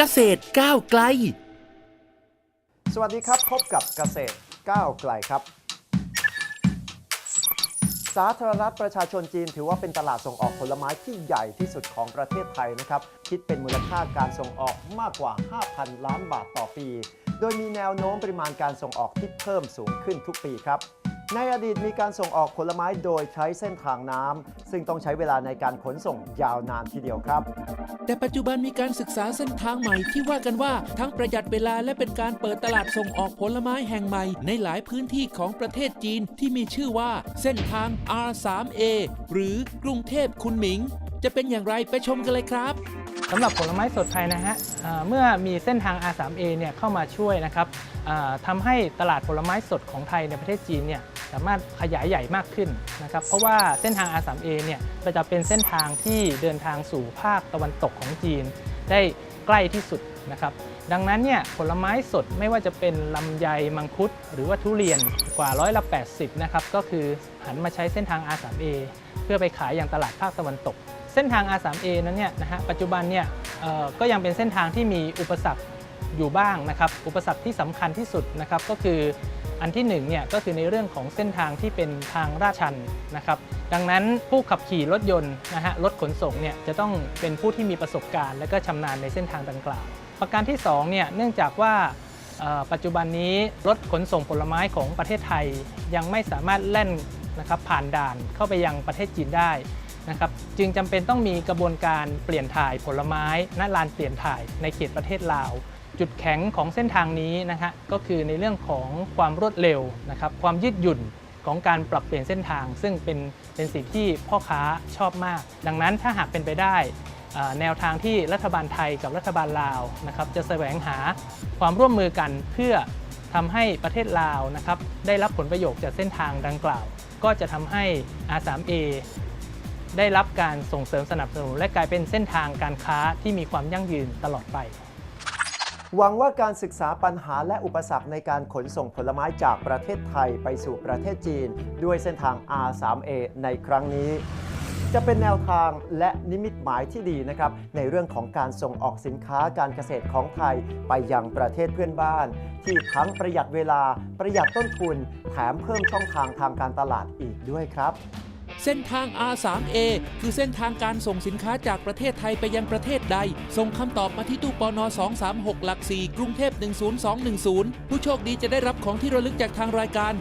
เกษตรก้าวไกล สวัสดีครับพบกับเกษตรก้าวไกลครับ สาธารณรัฐประชาชนจีน ถือว่าเป็นตลาดส่งออกผลไม้ที่ใหญ่ที่สุดของประเทศไทยนะครับ คิดเป็นมูลค่าการส่งออกมากกว่า 5,000 ล้านบาทต่อปี โดยมีแนวโน้มปริมาณการส่งออกที่เพิ่มสูงขึ้นทุกปีครับ ในอดีตมีการส่งออกผลไม้โดยใช้เส้นทางน้ำซึ่งต้องใช้เวลาในการขนส่งยาวนานทีเดียวครับ แต่ปัจจุบันมีการศึกษาเส้นทางใหม่ที่ว่ากันว่าทั้งประหยัดเวลาและเป็นการเปิดตลาดส่งออกผลไม้แห่งใหม่ ในหลายพื้นที่ของประเทศจีนที่มีชื่อว่าเส้นทาง R3A หรือกรุงเทพคุณหมิง จะเป็นอย่างไรไปชมกันเลยครับสำหรับผลไม้สดไทยนะฮะอ่าเมื่อมีเส้นทาง R3A เนี่ยเข้ามาช่วยนะครับอ่าทำให้ตลาดผลไม้สดของไทยในประเทศจีนเนี่ย สามารถขยายใหญ่มากขึ้นนะครับเพราะว่าเส้นทาง R3A เนี่ยจะเป็นเส้นทางที่เดินทางสู่ภาคตะวันตกของจีน ได้ใกล้ที่สุดนะครับดังนั้นเนี่ยผลไม้สดไม่ว่าจะเป็นลำไยมังคุด หรือว่าทุเรียนกว่าร้อยละ 80นะครับก็คือหันมาใช้เส้นทาง R3A เพื่อไปขายอย่างตลาดภาคตะวันตก เส้นทาง R3A นั้นเนี่ยนะฮะปัจจุบันเนี่ยก็ยังเป็นเส้นทางที่มีอุปสรรคอยู่บ้างนะครับ อุปสรรคที่สำคัญที่สุดนะครับก็คือ อันที่หนึ่งเนี่ยก็คือในเรื่องของเส้นทางที่เป็นทางลาชันนะครับดังนั้นผู้ขับขี่รถยนต์นะฮะรถขนส่งเนี่ยจะต้องเป็นผู้ที่มีประสบการณ์ และก็ชำนาญในเส้นทางดังกล่าว ประการที่สองเนี่ยเนื่องจากว่าปัจจุบันนี้รถขนส่งผลไม้ของประเทศไทยยังไม่สามารถแล่นนะครับผ่านด่านเข้าไปยังประเทศจีนได้นะครับจึงจำเป็นต้องมีกระบวนการเปลี่ยนถ่ายผลไม้ณลานเปลี่ยนถ่ายในเขตประเทศลาว จุดแข็งของเส้นทางนี้นะฮะก็คือในเรื่องของความรวดเร็วนะครับความยืดหยุ่นของการปรับเปลี่ยนเส้นทาง ซึ่งเป็นเป็นสิ่งที่พ่อค้าชอบมาก ดังนั้นถ้าหากเป็นไปได้แนวทางที่รัฐบาลไทยกับรัฐบาลลาวนะครับจะแสวงหาความร่วมมือกันเพื่อทำให้ประเทศลาวนะครับได้รับผลประโยชน์จากเส้นทางดังกล่าว ก็จะทำให้ R3A ได้รับการส่งเสริมสนับสนุนและกลายเป็นเส้นทางการค้าที่มีความยั่งยืนตลอดไป หวังว่าการศึกษาปัญหาและอุปสรรคในการขนส่งผลไม้จากประเทศไทยไปสู่ประเทศจีน ด้วยเส้นทาง R3A ในครั้งนี้ จะเป็นแนวทางและนิมิตหมายที่ดีนะครับ ในเรื่องของการส่งออกสินค้าการเกษตรของไทยไปยังประเทศเพื่อนบ้าน ที่ทั้งประหยัดเวลาประหยัดต้นทุน แถมเพิ่มช่องทางทางการตลาดอีกด้วยครับ ส้นทาง R3A คือเส้นทางการส่งสินค้าจากประเทศไทยไปยังประเทศใด ส่งคำตอบมาที่ตู้ปน236 หลัก 4 กรุงเทพ 10210 ผู้โชคดีจะได้รับของที่ระลึกจากทางรายการ